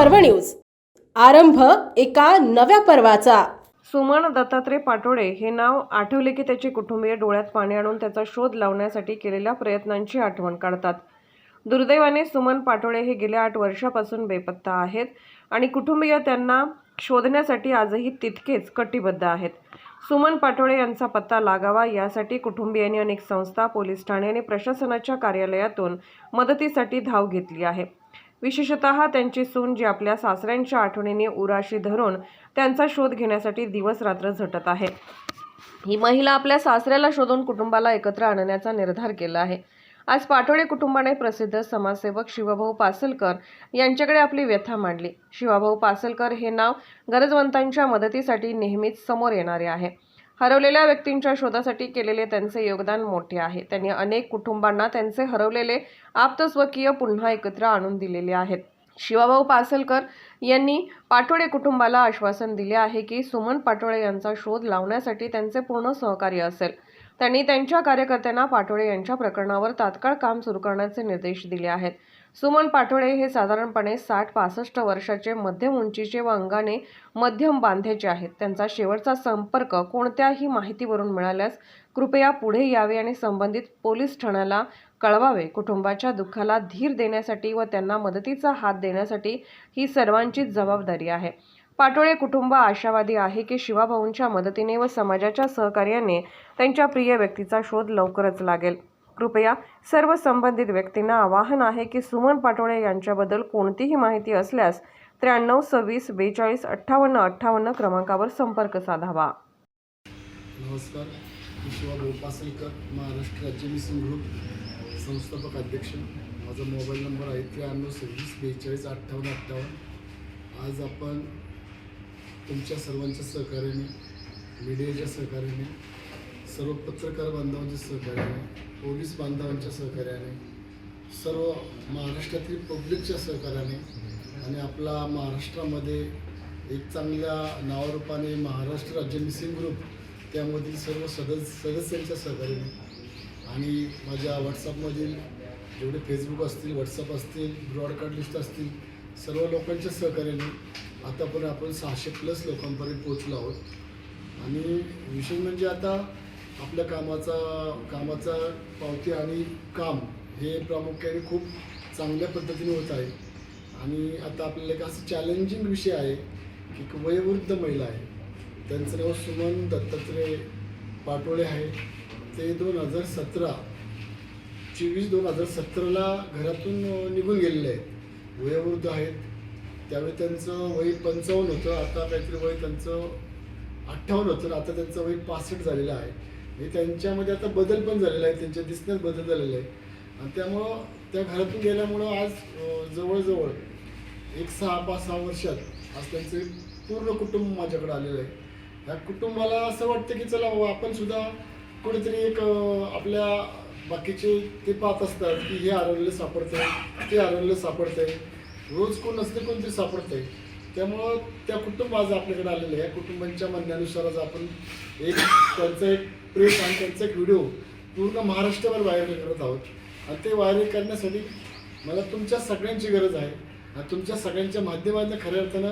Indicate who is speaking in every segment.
Speaker 1: पर्व न्यूज. आरंभ एका नव्या पर्वाचा.
Speaker 2: सुमन दत्तात्रय पाटोळे हे नाव आठवले की त्याचे कुटुंबीय डोळ्यात पाणी आणून त्याचा शोध लावण्यासाठी केलेल्या प्रयत्नांची आठवण काढतात. दुर्दैवाने सुमन पाटोळे हे गेल्या आठ वर्षापासून बेपत्ता आहेत आणि कुटुंबीय त्यांना शोधण्यासाठी आजही तितकेच कटिबद्ध आहेत. सुमन पाटोळे यांचा पत्ता लागावा यासाठी कुटुंबियांनी अनेक संस्था पोलीस ठाणे आणि प्रशासनाच्या कार्यालयातून मदतीसाठी धाव घेतली आहे. विशेषतः त्यांची सून जी आपल्या सासऱ्यांच्या आठवणीने उराशी धरून त्यांचा शोध घेण्यासाठी दिवसरात्र झटत आहे. ही महिला आपल्या सासऱ्याला शोधून कुटुंबाला एकत्र आणण्याचा निर्धार केला आहे. आज पाटोळे कुटुंबाने प्रसिद्ध समाजसेवक शिवभाऊ पासलकर यांच्याकडे आपली व्यथा मांडली. शिवाभाऊ पासलकर हे नाव गरजवंतांच्या मदतीसाठी नेहमीच समोर येणारे आहे. हरवलेल्या व्यक्तींच्या शोधासाठी केलेले त्यांचे योगदान मोठे आहे. त्यांनी अनेक कुटुंबांना त्यांचे हरवलेले आप्तस्वकीय पुन्हा एकत्र आणून दिलेले आहेत. शिवाभाऊ पासलकर यांनी पाटोळे कुटुंबाला आश्वासन दिले आहे की सुमन पाटोळे यांचा शोध लावण्यासाठी त्यांचे पूर्ण सहकार्य असेल. त्यांनी त्यांच्या कार्यकर्त्यांना पाटोळे यांच्या प्रकरणावर तात्काळ काम सुरू करण्याचे निर्देश दिले आहेत. सुमन पाटोळे हे साधारणपणे साठ पासष्ट वर्षाचे मध्यम उंचीचे व अंगाने मध्यम बांध्याचे आहेत. त्यांचा शेवटचा संपर्क कोणत्याही माहितीवरून मिळाल्यास कृपया पुढे यावे आणि संबंधित पोलीस ठाण्याला कळवावे. कुटुंबाच्या दुःखाला धीर देण्यासाठी व त्यांना मदतीचा हात देण्यासाठी ही सर्वांचीच जबाबदारी आहे. पाटोळे कुटुंब आशावादी आहे की शिवाभाऊंच्या मदतीने व समाजाच्या सहकार्याने त्यांच्या प्रिय व्यक्तीचा शोध लवकरच लागेल. कृपया सर्व संबंधित व्यक्तींना आवाहन आहे की सुमन पाटोळे यांच्याबद्दल कोणतीही माहिती असल्यास त्र्याण्णव सव्वीस बेचाळीस अठ्ठावन्न अठ्ठावन्न क्रमांकावर संपर्क साधावा.
Speaker 3: नमस्कार मी महाराष्ट्र राज्य मिशन ग्रुप संस्थापक अध्यक्ष. माझा मोबाईल नंबर आहे त्र्याण्णव सव्वीस बेचाळीस अठ्ठावन्न अठ्ठावन्न. आज आपण तुमच्या सर्वांच्या सहकार्याने मीडियाच्या सहकार्याने सर्व पत्रकार बांधवांच्या सहकार्याने पोलीस बांधवांच्या सहकार्याने सर्व महाराष्ट्रातील पब्लिकच्या सहकार्याने आणि आपला महाराष्ट्रामध्ये एक चांगल्या नावारूपाने महाराष्ट्र राज्य मिसिंग ग्रुप त्यामधील सर्व सदस्य सदस्यांच्या सहकार्याने आणि माझ्या व्हॉट्सअपमधील जेवढे फेसबुक असतील व्हॉट्सअप असतील ब्रॉडकास्ट लिस्ट असतील सर्व लोकांच्या सहकार्याने आतापर्यंत आपण सहाशे प्लस लोकांपर्यंत पोहोचलो आहोत. आणि विशेष म्हणजे आता आपल्या कामाचा कामाचा पावती आणि काम हे प्रामुख्याने खूप चांगल्या पद्धतीने होत आहे. आणि आता आपल्याला एक असं चॅलेंजिंग विषय आहे की एक वयोवृद्ध महिला आहे. त्यांचं नाव सुमन दत्तात्रय पाटोळे आहे. ते दोन हजार सतरा चोवीस दोन हजार सतराला घरातून निघून गेलेले आहेत. वयोवृद्ध आहेत. त्यावेळी त्यांचं वय पंचावन्न होतं. आता काहीतरी वय त्यांचं अठ्ठावन्न होतं. आता त्यांचं वय पासष्ट झालेलं आहे. हे त्यांच्यामध्ये आता बदल पण झालेला आहे त्यांच्या दिसण्यात बदल झालेला आहे. आणि त्यामुळं त्या घरातून गेल्यामुळं आज जवळजवळ एक सहा पाच सहा वर्षात आज त्यांचे पूर्ण कुटुंब माझ्याकडे आलेलं आहे. ह्या कुटुंबाला असं वाटतं की चला आपण सुद्धा कुठेतरी एक आपल्या बाकीचे ते पाहत असतात की हे हरवलेलं सापडतंय ते हरवलेलं सापडतंय. रोज कोण नसते कोणते सापडतंय. त्यामुळं त्या कुटुंब आज आपल्याकडे आलेलं आहे. या कुटुंबांच्या म्हणण्यानुसार आज आपण एक त्यांचं एक प्रेस आणि त्यांचा एक व्हिडिओ पूर्ण महाराष्ट्रावर व्हायरल करत आहोत. आणि ते व्हायरल करण्यासाठी मला तुमच्या सगळ्यांची गरज आहे. आणि तुमच्या सगळ्यांच्या माध्यमातून खऱ्या अर्थानं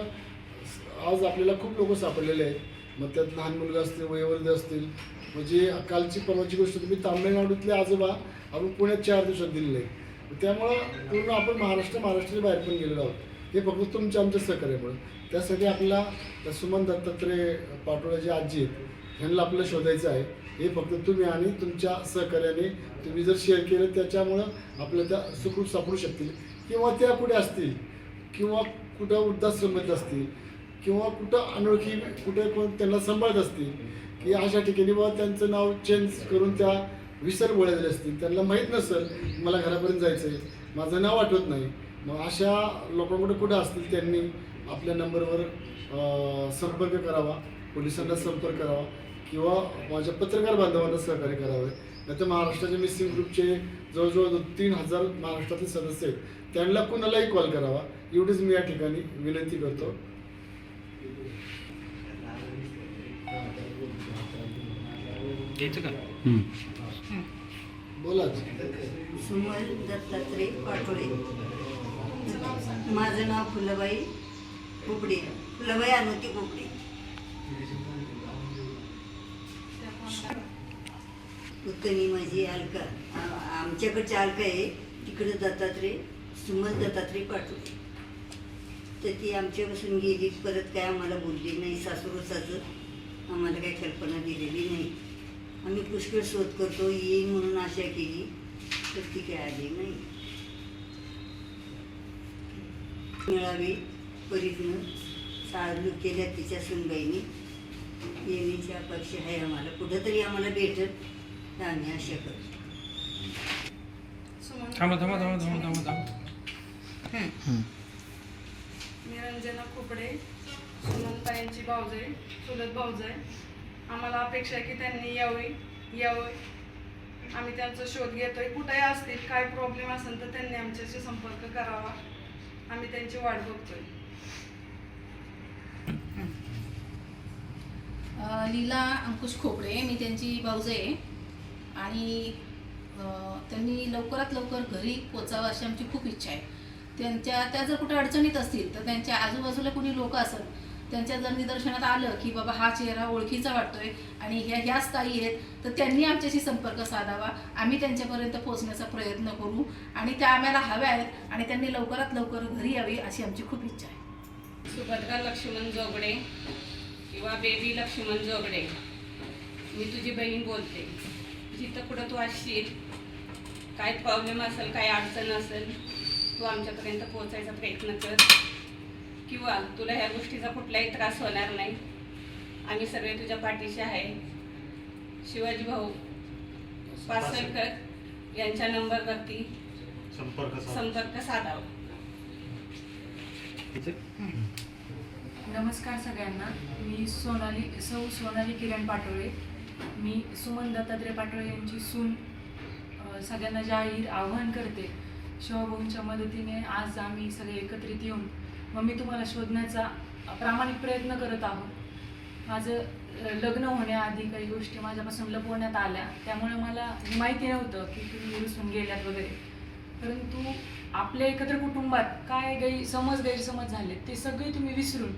Speaker 3: आज आपल्याला खूप लोक सापडलेले आहेत. मग त्यात लहान मुलगा असतील वयोवृद्ध असतील. म्हणजे कालची परवाची गोष्ट तुम्ही तामिळनाडूतले आजोबा आपण पुण्यात चार दिवसात दिलेले आहे त्यामुळं पूर्ण आपण महाराष्ट्र महाराष्ट्राच्या बाहेर पण गेलेलो आहोत. हे फक्त तुमच्या आमच्या सहकार्यामुळे. त्यासाठी आपल्याला सुमन दत्तात्रय पाटोळ्याची आजी आहेत. ह्यांना आपल्याला शोधायचं आहे. हे फक्त तुम्ही आणि तुमच्या सहकार्याने तुम्ही जर शेअर केलं त्याच्यामुळं आपल्या त्या सुखरूप सापडू शकतील. किंवा त्या कुठे असतील किंवा कुठं वृद्धाश्रमात असतील किंवा कुठं अनोळखी कुठे कोण त्यांना सांभाळत असतील की अशा ठिकाणी बाबा त्यांचं नाव चेंज करून त्या विसर बोलायचे असतील. त्यांना माहीत नसेल मला घरापर्यंत जायचं आहे माझं नाव आठवत नाही. मग अशा लोकांकडे कुठं असतील त्यांनी आपल्या नंबरवर संपर्क करावा पोलिसांना संपर्क करावा. किंवा माझ्या पत्रकार बांधवांना सहकार्य करावे. नाही तर महाराष्ट्राच्या मिसिंग ग्रुपचे जवळजवळ तीन हजार महाराष्ट्रातील सदस्य आहेत. त्यांना कुणालाही कॉल करावा. एवढीच मी या ठिकाणी विनंती करतो. बोला.
Speaker 4: सुमन दत्तात्रय पाटोळे. माझं नाव फुलबाई खोपडी फुलबाई अनुती खोपडी उत्तमी माझी अलका आ- आमच्याकडची अलका आहे. तिकडं दत्तात्रय सुमन दत्तात्रय पाठवले. तर ती आमच्यापासून गेली. परत काय आम्हाला बोलली नाही. सासूरसाचं आम्हाला काही कल्पना दिलेली नाही. आम्ही पुष्कळ शोध करतो. येईल म्हणून आशा केली. तर ती काय आली नाही. मिळावी परीतनं चालू केल्या तिच्या सुनबाईनी येण्याची अपेक्षा आहे आम्हाला. कुठंतरी आम्हाला भेटत आम्ही आशा करतो
Speaker 5: थांबा थांबा थांबा थांबा थांबा. थांबा
Speaker 6: निरंजना खोपडे सुमनताईंची भाऊजाई चुलत भाऊजाई आम्हाला अपेक्षा आहे की त्यांनी यावी यावं. आम्ही त्यांचा शोध घेतोय. कुठेही असतील काय प्रॉब्लेम असेल तर त्यांनी आमच्याशी संपर्क करावा. आम्ही त्यांची वाट बघतोय.
Speaker 7: अ, लीला अंकुश खोपडे मी त्यांची भाऊज आहे. आणि त्यांनी लवकरात लवकर घरी पोचावं अशी आमची खूप इच्छा आहे. त्यांच्या त्या जर कुठे अडचणीत असतील तर त्यांच्या आजूबाजूला कुणी लोक असत त्यांच्या जर निदर्शनात आलं की बाबा हा चेहरा ओळखीचा वाटतोय आणि ह्या ह्याच ताई आहेत तर त्यांनी आमच्याशी संपर्क साधावा. आम्ही त्यांच्यापर्यंत पोहोचण्याचा प्रयत्न करू आणि त्या आम्हाला हव्या आहेत आणि त्यांनी लवकरात लवकर घरी यावी अशी आमची खूप इच्छा आहे.
Speaker 8: सुभद्रा लक्ष्मण जोगडे किंवा बेबी लक्ष्मण जोगडे मी तुझी बहीण बोलते. जिथं कुठं तू असशील काय प्रॉब्लेम असेल काय अडचण असेल तू आमच्यापर्यंत पोहोचायचा प्रयत्न कर. किंवा तुला ह्या गोष्टीचा कुठलाही त्रास होणार नाही. आम्ही सगळे तुझ्या पाठीशी आहे. शिवाजी भाऊ पासलकर यांच्या नंबरवरती संपर्क साधावा.
Speaker 9: नमस्कार सगळ्यांना. मी सोनाली सौ सोनाली किरण पाटोळे. मी सुमन दत्तात्रय पाटोळे यांची सून सगळ्यांना जाहीर आवाहन करते. शिवभाऊंच्या मदतीने आज आम्ही सगळे एकत्रित येऊन मम्मी तुम्हाला शोधण्याचा प्रामाणिक प्रयत्न करत आहोत. माझं लग्न होण्याआधी काही गोष्टी माझ्यापासून लपवण्यात आल्या. त्यामुळे मला माहिती नव्हतं की तुम्ही रुसून गेल्यात वगैरे. परंतु आपल्या एकत्र कुटुंबात काय गैरसमज गैरसमज झाले ते सगळे तुम्ही विसरून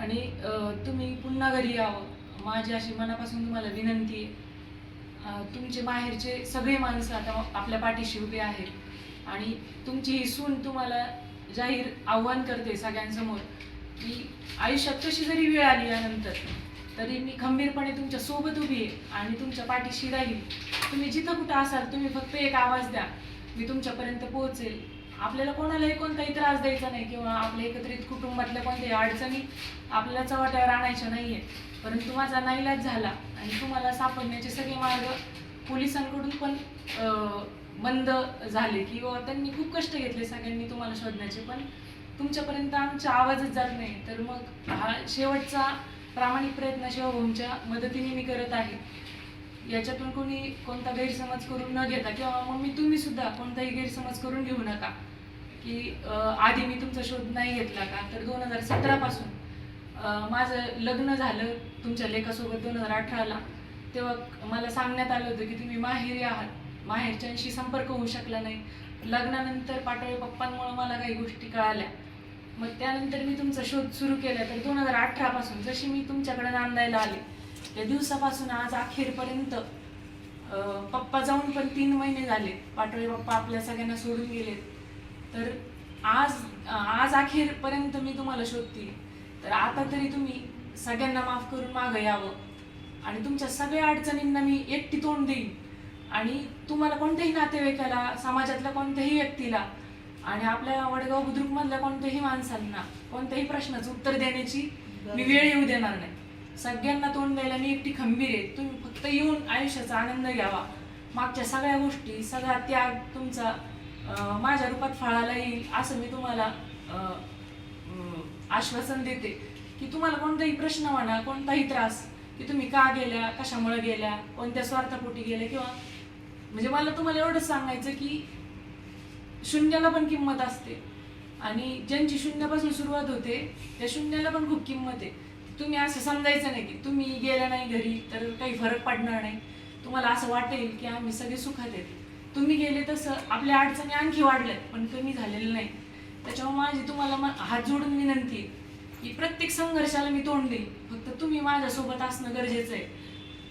Speaker 9: आणि तुम्ही पुन्हा घरी यावं. माझी अशी मनापासून तुम्हाला विनंती आहे. तुमचे माहेरचे सगळे माणसं आता आपल्या पाठीशी उभे आहेत. आणि तुमची ही सून तुम्हाला जाहीर आव्हान करते सगळ्यांसमोर की आयुष्यात कशी जरी वेळ आली यानंतर तरी मी खंबीरपणे तुमच्यासोबत उभी आहे आणि तुमच्या पाठीशी राहील. तुम्ही जिथं कुठं असाल तुम्ही फक्त एक आवाज द्या. मी तुमच्यापर्यंत पोहोचेल. आपल्याला कोणालाही कोणताही त्रास द्यायचा नाही किंवा आपल्या एकत्रित कुटुंबातल्या कोणत्याही अडचणी आपल्याला चव्हाट्यावर आणायच्या नाही आहे परंतु माझा नाईलाज झाला आणि तुम्हाला सापडण्याचे सगळे मार्ग पोलिसांकडून पण बंद झाले किंवा त्यांनी खूप कष्ट घेतले सगळ्यांनी तुम्हाला शोधण्याचे. पण तुमच्यापर्यंत आमचा आवाजच जात नाही. तर मग हा शेवटचा प्रामाणिक प्रयत्न शिवभाऊंच्या मदतीने मी करत आहे. याच्यातून कोणी कोणता गैरसमज करून न घेता किंवा मम्मी तुम्ही सुद्धा कोणताही गैरसमज करून घेऊ नका. की आधी मी तुमचा शोध नाही घेतला का? तर दोन हजार सतरापासून माझं लग्न झालं तुमच्या लेखासोबत दोन हजार अठराला तेव्हा मला सांगण्यात आलं होतं की तुम्ही माहेरी आहात. माहेरच्यांशी संपर्क होऊ शकला नाही. लग्नानंतर पाटोळे पप्पांमुळे मला काही गोष्टी कळाल्या. मग त्यानंतर मी तुमचा शोध सुरू केला. तर दोन हजार अठरापासून जशी मी तुमच्याकडे नांदायला आले त्या दिवसापासून आज अखेरपर्यंत पप्पा जाऊन पण तीन महिने झाले. पाटोळे पप्पा आपल्या सगळ्यांना सोडून गेलेत. तर आज आज अखेरपर्यंत मी तुम्हाला शोधते. तर आता तरी तुम्ही सगळ्यांना माफ करून मागं यावं. आणि तुमच्या सगळ्या अडचणींना मी एकटी तोंड देईन. आणि तुम्हाला कोणत्याही नातेवाईकाला समाजातल्या कोणत्याही व्यक्तीला आणि आपल्या वडगाव बुद्रुकमधल्या कोणत्याही माणसांना कोणत्याही प्रश्नाचं उत्तर देण्याची मी वेळ येऊ देणार नाही. सगळ्यांना तोंड द्यायला मी एकटी खंबीर आहे. तुम्ही फक्त येऊन आयुष्याचा आनंद घ्यावा. मागच्या सगळ्या गोष्टी सगळा त्याग तुमचा माझ्या रूपात फळाला येईल असं मी तुम्हाला आश्वासन देते. की तुम्हाला कोणताही प्रश्न म्हणा कोणताही त्रास की तुम्ही का गेल्या कशामुळे गेल्या कोणत्या स्वार्थापोटी गेल्या किंवा म्हणजे मला तुम्हाला एवढंच सांगायचं की शून्याला पण किंमत असते. आणि ज्यांची शून्यापासून सुरुवात होते त्या शून्याला पण खूप किंमत आहे. तुम्ही असं समजायचं नाही की तुम्ही गेल्या नाही घरी तर काही फरक पडणार नाही. तुम्हाला असं वाटेल की आम्ही सगळे सुखात आहेत. तुम्ही गेले तसं आपल्या अडचणी आणखी वाढल्यात पण कमी झालेलं नाही. त्याच्यामुळे माझी तुम्हाला मग हात जोडून विनंती आहे की प्रत्येक संघर्षाला मी तोंड देईन. फक्त तुम्ही माझ्यासोबत असणं गरजेचं आहे.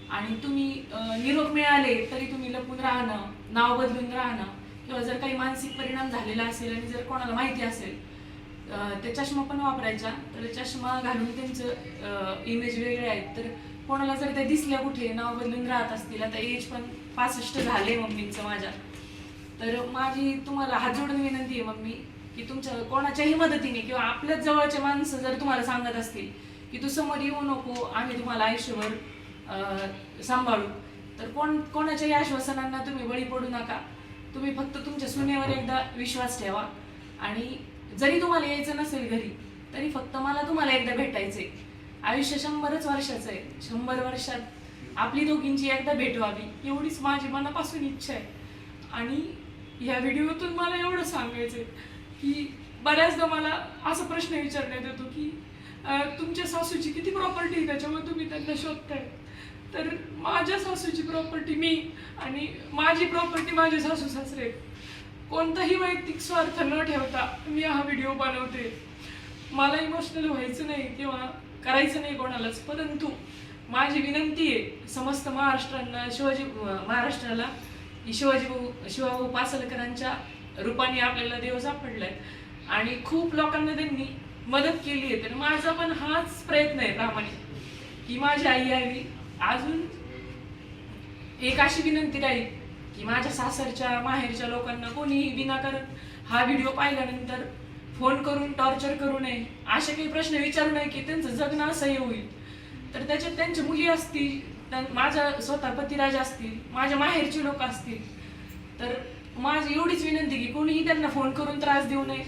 Speaker 9: आणि तुम्ही निरोप मिळाले तरी तुम्ही लपून राहणं नाव बदलून राहणं किंवा जर काही मानसिक परिणाम झालेला असेल आणि जर कोणाला माहिती असेल त्या ते चष्मा पण वापरायचा. तर चष्मा घालून त्यांचं इमेज वेगळे आहेत. तर कोणाला जर त्या दिसल्या कुठे नाव बदलून राहत असतील आता एज पण पासष्ट झाले मम्मींचं माझ्या. तर माझी तुम्हाला हात जोडून विनंती आहे मम्मी की तुमच्या कोणाच्याही मदतीने किंवा आपल्याच जवळचे माणसं जर तुम्हाला सांगत असतील की तू समोर येऊ नको आम्ही तुम्हाला आयुष्यभर सांभाळू. तर कोण कोणाच्याही आश्वासनांना तुम्ही बळी पडू नका. तुम्ही फक्त तुमच्या सुनेवर एकदा विश्वास ठेवा. आणि जरी तुम्हाला यायचं नसेल घरी तरी फक्त मला तुम्हाला एकदा भेटायचंय. आयुष्य शंभरच वर्षाचं आहे. शंभर वर्षात आपली दोघींची एकदा भेट व्हावी एवढीच माझी मनापासून इच्छा आहे. आणि ह्या व्हिडिओतून मला एवढं सांगायचं की बऱ्याचदा मला असा प्रश्न विचारण्यात येतो की तुमच्या सासूची किती प्रॉपर्टी आहे? त्याच्यामुळे तुम्ही त्यांना शोधताय. तर माझ्या सासूची प्रॉपर्टी मी आणि माझी प्रॉपर्टी माझे सासू सासरे आहेत. कोणताही वैयक्तिक स्वार्थ न ठेवता मी हा व्हिडिओ बनवते. मला इमोशनल व्हायचं नाही किंवा करायचं नाही कोणालाच परंतु माझी विनंती आहे समस्त महाराष्ट्रांना शिवाजी महाराष्ट्राला शिवाजी भाऊ शिवाभाऊ पासलकरांच्या रूपाने आपल्याला देव सापडलाय. आणि खूप लोकांना त्यांनी मदत केली आहे. तर माझा पण हाच प्रयत्न आहे प्रामाणिक. की माझी आई यावी. अजून एक अशी विनंती राहील की माझ्या सासरच्या माहेरच्या लोकांना कोणीही विनाकारण हा व्हिडिओ पाहिल्यानंतर फोन करून टॉर्चर करू नये असे काही प्रश्न विचारू नये की त्यांचं जगणं असह्य होईल. तर त्याच्यात त्यांच्या मुली असतील त्यां- माझ्या स्वतः पतिराज असतील माझ्या माहेरची लोक असतील. तर माझी एवढीच विनंती की कोणीही त्यांना फोन करून त्रास देऊ नये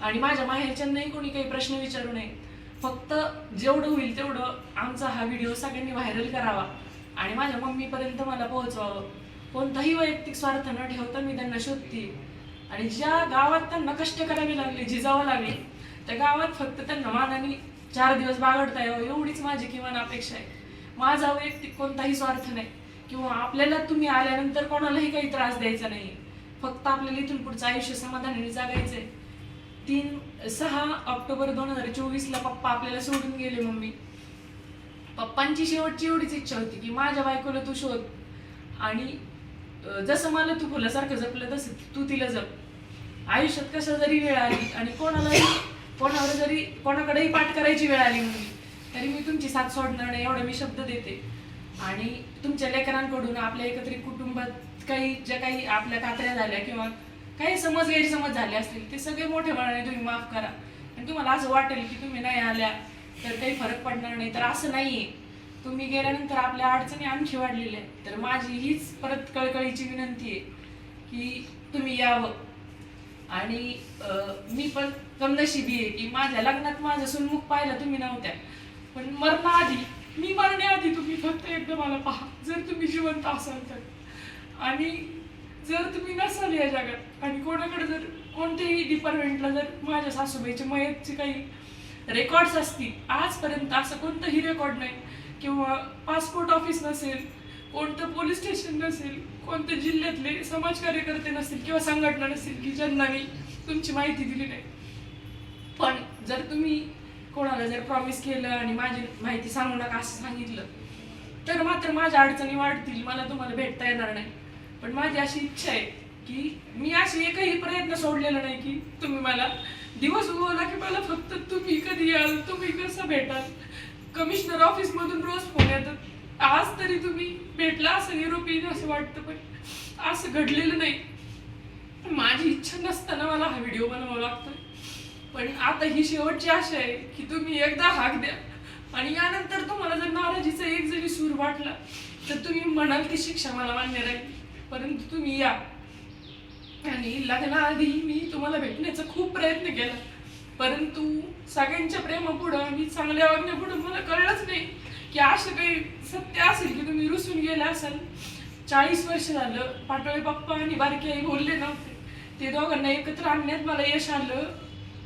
Speaker 9: आणि माझ्या माहेरच्यांनाही कोणी काही प्रश्न विचारू नये. फक्त जेवढं होईल तेवढं आमचा हा व्हिडिओ सगळ्यांनी व्हायरल करावा आणि माझ्या मम्मीपर्यंत मला पोहोचवावं. कोणताही वैयक्तिक स्वार्थ न ठेवता मी त्यांना शोधते. आणि ज्या गावात त्यांना कष्ट करावी लागले झिजावं लागले त्या गावात फक्त त्यांना मानाने चार दिवस बागडता यावं एवढीच माझी किमान अपेक्षा आहे. माझा वैयक्तिक कोणताही स्वार्थ नाही. किंवा आपल्याला तुम्ही आल्यानंतर कोणालाही काही त्रास द्यायचा नाही. फक्त आपल्याला इथून पुढचं आयुष्य समाधानाने आहे तीन सहा ऑक्टोबर दोन हजार चोवीसला पप्पा आपल्याला सोडून गेले मम्मी. पप्पांची शेवटची एवढीच इच्छा होती की माझ्या बायकोला तू शोध. आणि जसं मला तू फुलासारखं जपलं तसं तू तिला जप. आयुष्यात कशा जरी वेळ आली आणि कोणालाही कोणावर जरी कोणाकडेही पाठ करायची वेळ आली म्हणजे तरी मी तुमची साथ सोडणार नाही एवढा मी शब्द देते. आणि तुमच्या लेकरांकडून आपल्या एकत्रित कुटुंबात काही ज्या काही आपल्या कात्र्या झाल्या किंवा काही समज गैरसमज झाले असतील ते सगळे मोठेपणाने तुम्ही माफ करा. आणि तुम्हाला असं वाटेल की तुम्ही नाही आल्या तर काही फरक पडणार नाही. तर असं नाही आहे तुम्ही गेल्यानंतर आपल्या अडचणी आणखी वाढलेल्या आहेत. तर माझी हीच परत कळकळीची विनंती आहे की तुम्ही यावं. आणि मी पण कमनशिबी आहे की माझ्या लग्नात माझं सुनमुख पाहिलं तुम्ही नव्हत्या. पण मरणाआधी मी मरण्याआधी तुम्ही फक्त एकदा मला पहा जर तुम्ही जिवंत असाल तर. आणि जर तुम्ही नसाल या जगात आणि कोणाकडे जर कोणत्याही डिपार्टमेंटला जर माझ्या सासूबाईच्या मयतचे काही रेकॉर्ड्स असतील आजपर्यंत असं कोणतंही रेकॉर्ड नाही. किंवा पासपोर्ट ऑफिस नसेल कोणतं पोलीस स्टेशन नसेल कोणत्या जिल्ह्यातले समाज कार्यकर्ते नसतील किंवा संघटना नसेल की ज्यांना मी तुमची माहिती दिली नाही. पण जर तुम्ही कोणाला जर प्रॉमिस केलं आणि माझी माहिती सांगू नका असं सांगितलं तर मात्र माझ्या अडचणी वाढतील मला तुम्हाला भेटता येणार नाही. पण माझी अशी इच्छा आहे की मी अशी एकही प्रयत्न सोडलेला नाही की तुम्ही मला दिवस उगवला की मला फक्त तुम्ही कधी याल तुम्ही कसं भेटाल? कमिशनर ऑफिस मधून रोज फोन येतात. आज तरी तुम्ही भेटला असं निरोप असं वाटतं पण असं घडलेलं नाही. माझी इच्छा नसताना मला हा व्हिडिओ बनवावा लागतोय. पण आता ही शेवटची आशा आहे की तुम्ही एकदा हाक द्या. आणि यानंतर तुम्हाला जर नाराजीचा एक जरी सूर वाटला तर तुम्ही म्हणाल ती शिक्षा मला मान्य राहील परंतु तुम्ही या. आणि लग्नाआधी मी तुम्हाला भेटण्याचा खूप प्रयत्न केला. परंतु सगळ्यांच्या प्रेमापुढं आणि चांगल्या वागण्यापुढं मला कळलंच नाही की असं काही सत्य असेल की तुम्ही रुसून गेला असाल. चाळीस वर्ष झालं पाटोळे पप्पा आणि बारकी आई बोलले ना ते दोघांना एकत्र आणण्यात मला यश आलं.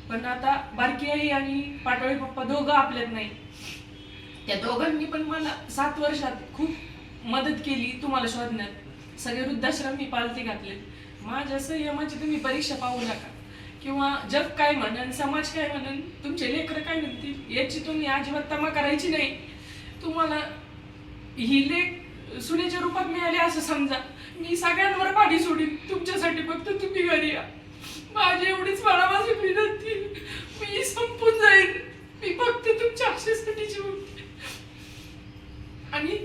Speaker 9: पण आता बारकी आई आणि पाटोळे पप्पा दोघं आपल्यात नाही. त्या दोघांनी पण मला सात वर्षात खूप मदत केली तुम्हाला शोधण्यात. सगळे वृद्धाश्रम मी पालथे घातले. माझ्या संयमाची तुम्ही परीक्षा पाहू नका. किंवा जग काय म्हणन समाज काय म्हणन तुमचे लेकरं काय म्हणतील? याची तुम्ही अजिबात तमा करायची नाही. तुम्हाला ही लेख सुनेच्या रूपात मिळाली असं समजा. मी सगळ्यांवर पाठी सोडीन. तुमच्यासाठी फक्त तुम्ही घरी या. माझी एवढीच मला माझी विनंती. मी संपून जाईन. मी फक्त तुमच्या आशेसाठी जीवन आणि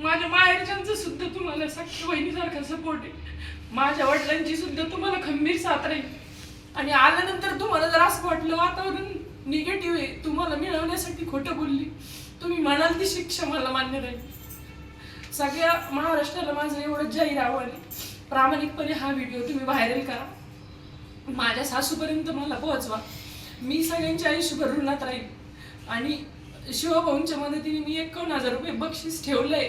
Speaker 9: माझ्या माहेरच्यांचं सुद्धा तुम्हाला सख्य वहिनीसारखा सपोर्ट आहे. माझ्या वडिलांची सुद्धा तुम्हाला खंबीर साथ राहील आणि आल्यानंतर तुम्हाला जर असं वाटलं वातावरण निगेटिव्ह आहे तुम्हाला मिळवण्यासाठी खोटं बोलली तुम्ही म्हणाल ती शिक्षा मला मान्य राहील सगळ्या महाराष्ट्राला माझं एवढं जाहीर आव्हान आहे. प्रामाणिकपणे हा व्हिडिओ तुम्ही व्हायरल करा. माझ्या सासूपर्यंत मला पोहोचवा. मी सगळ्यांच्या आयुष्यभर ऋणात राहील आणि शिवभाऊंच्या मदतीने मी एकावन्न हजार रुपये बक्षीस ठेवलं आहे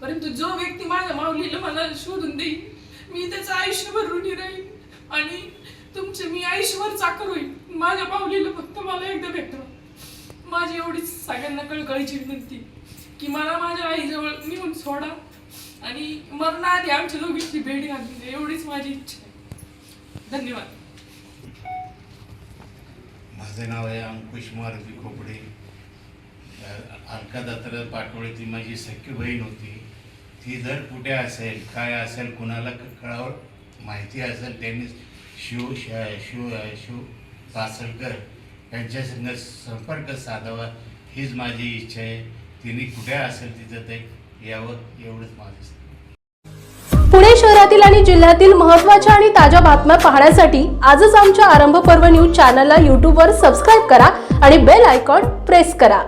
Speaker 9: परंतु जो व्यक्ती माझ्या माऊलीला मला शोधून देईल मी त्याचं आयुष्यभर ऋणी राहील आणि तुमचे मी आयुष्यभर चाकर होईल माझ्या पावलीला फक्त मला एकदा भेटवा. माझी एवढीच सगळ्यांना कळकळीची विनंती की मला माझ्या आईजवळ नेऊन सोडा. आणि मरणाआधी आमच्या दोघींची भेट घालून द्या. एवढीच माझी इच्छा आहे. धन्यवाद.
Speaker 10: माझं नाव आहे अंकुश मारुती खोपडे. अ, अलका दत्तर पाटोळेची माझी सख्खी बहीण होती. ती जर कुठे असेल काय असेल कुणाला क- कळावं माहिती असेल त्यांनी शिव शिव शिव पासलकर यांच्या संग संपर्क साधावा हीच माझी इच्छा आहे. तिने कुठे असेल तिथं ते यावं एवढंच माझं
Speaker 1: पुणे शहरातील आणि जिल्ह्यातील महत्त्वाच्या आणि ताज्या बातम्या पाहण्यासाठी आजच आमच्या आरंभ पर्व न्यूज चॅनलला यूट्यूबवर सबस्क्राईब करा आणि बेल आयकॉन प्रेस करा.